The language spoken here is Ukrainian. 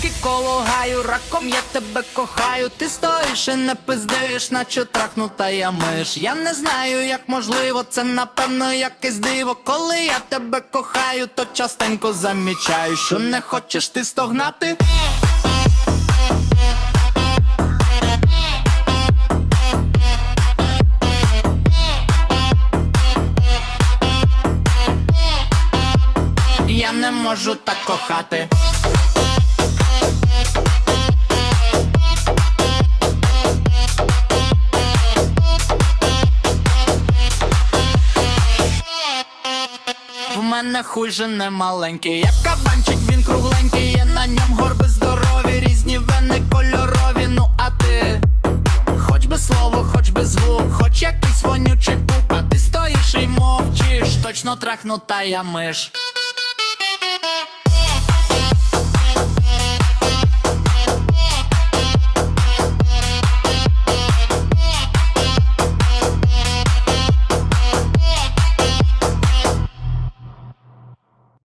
навколо гаю, раком я тебе кохаю. Ти стоїш і не пиздиш, наче трахнута я миш. Я не знаю, як можливо, це напевно якесь диво. Коли я тебе кохаю, то частенько замічаю, що не хочеш ти стогнати. Я не можу так кохати. В мене хуй же не маленький, як кабанчик, він кругленький, є на ньому горби здорові, різні вени кольорові, ну а ти? Хоч би слово, хоч би звук, хоч якийсь вонючий пуп, а ти стоїш і мовчиш, точно трахнута я миш.